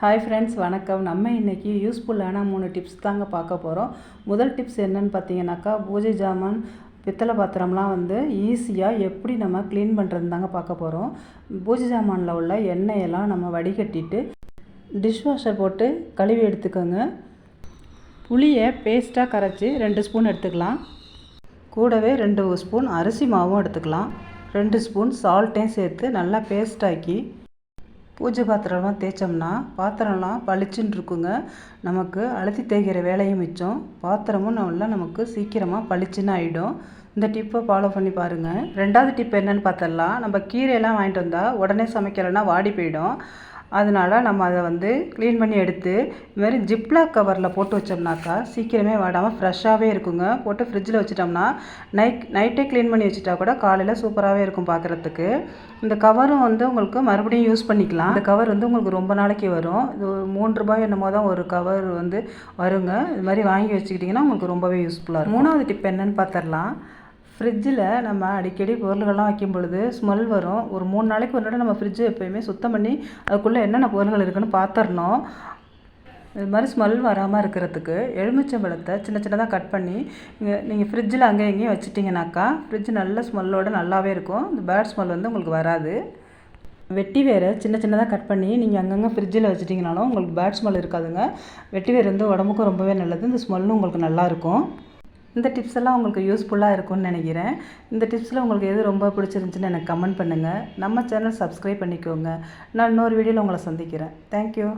Hi friends வணக்கம். நம்ம இன்றைக்கி யூஸ்ஃபுல்லான மூணு டிப்ஸ் தாங்க பார்க்க போகிறோம் முதல் டிப்ஸ் என்னன்னு பார்த்தீங்கன்னாக்கா பூஜை ஜாமான் பித்தளை பாத்திரம்லாம் வந்து ஈஸியாக எப்படி நம்ம க்ளீன் பண்ணுறது தாங்க பார்க்க போகிறோம் பூஜை ஜாமானில் உள்ள எண்ணெயெல்லாம் நம்ம வடிகட்டிட்டு டிஷ்வாஷர் போட்டு கழுவி எடுத்துக்கோங்க. புளியை பேஸ்ட்டாக கரைச்சி ரெண்டு ஸ்பூன் எடுத்துக்கலாம். கூடவே ரெண்டு ஸ்பூன் அரிசி மாவும் எடுத்துக்கலாம். ரெண்டு ஸ்பூன் சால்ட்டையும் சேர்த்து நல்லா பேஸ்ட் ஆக்கி பூஜை பாத்திரம்லாம் தேய்ச்சோம்னா பாத்திரம்லாம் பளிச்சுன்னு இருக்குங்க நமக்கு அழுத்தி தேய்க்கிற வேலையும் மிச்சம். பாத்திரமும் நல்லா நமக்கு சீக்கிரமாக பளிச்சுன்னு ஆகிடும் இந்த டிப்பை ஃபாலோ பண்ணி பாருங்கள் ரெண்டாவது டிப் என்னன்னு பார்த்தலாம் நம்ம கீரையெல்லாம் வாங்கிட்டு வந்தால் உடனே சமைக்கலைன்னா வாடி போயிடும். அதனால் நம்ம அதை வந்து க்ளீன் பண்ணி எடுத்து இதுமாதிரி ஜிப்லாக் கவரில் போட்டு வச்சோம்னாக்கா சீக்கிரமே வாடாமல் ஃப்ரெஷ்ஷாகவே இருக்குங்க. போட்டு ஃப்ரிட்ஜில் வச்சிட்டோம்னா நைட் நைட்டே க்ளீன் பண்ணி வச்சுட்டா கூட காலையில் சூப்பராகவே இருக்கும் பார்க்குறதுக்கு இந்த கவரும் வந்து உங்களுக்கு மறுபடியும் யூஸ் பண்ணிக்கலாம். இந்த கவர் வந்து உங்களுக்கு ரொம்ப நாளைக்கு வரும். இது ஒரு ரூபாய் என்னமோ தான் ஒரு கவர் வந்து வருங்க. இது மாதிரி வாங்கி வச்சுக்கிட்டிங்கன்னா உங்களுக்கு ரொம்பவே யூஸ்ஃபுல்லாக இருக்கும். மூணாவது டிப் என்னன்னு பார்த்துடலாம் ஃப்ரிட்ஜில் நம்ம அடிக்கடி பொருள்கள்லாம் வைக்கும் பொழுது ஸ்மெல் வரும். ஒரு மூணு நாளைக்கு ஒரு தடவை நம்ம ஃப்ரிட்ஜை எப்போயுமே சுத்தம் பண்ணி அதுக்குள்ளே என்னென்ன பொருள்கள் இருக்குன்னு பார்த்துடணும் இது மாதிரி ஸ்மெல் வராமல் இருக்கிறதுக்கு எலுமிச்சம்பழத்தை சின்ன சின்னதாக கட் பண்ணி நீங்கள் நீங்கள் ஃப்ரிட்ஜில் அங்கே எங்கேயும் வச்சிட்டிங்கனாக்கா ஃப்ரிட்ஜ் நல்ல ஸ்மெல்லோடு நல்லாவே இருக்கும். இந்த பேட் ஸ்மெல் வந்து உங்களுக்கு வராது. வெட்டி வேரை சின்ன சின்னதாக கட் பண்ணி நீங்கள் அங்கங்கே ஃப்ரிட்ஜில் வச்சிட்டிங்கனாலும் உங்களுக்கு பேட் ஸ்மெல் இருக்காதுங்க. வெட்டி வேர் வந்து உடம்புக்கும் ரொம்பவே நல்லது. இந்த ஸ்மெல்லும் உங்களுக்கு நல்லாயிருக்கும் இந்த டிப்ஸ் எல்லாம் உங்களுக்கு யூஸ்ஃபுல்லாக இருக்கும்னு நினைக்கிறேன். இந்த டிப்ஸில் உங்களுக்கு எது ரொம்ப பிடிச்சிருந்துச்சின்னு எனக்கு கமெண்ட் பண்ணுங்கள் நம்ம சேனல் சப்ஸ்கிரைப் பண்ணிக்கோங்க. நான் இன்னொரு வீடியோவில் உங்களை சந்திக்கிறேன். தேங்க்யூ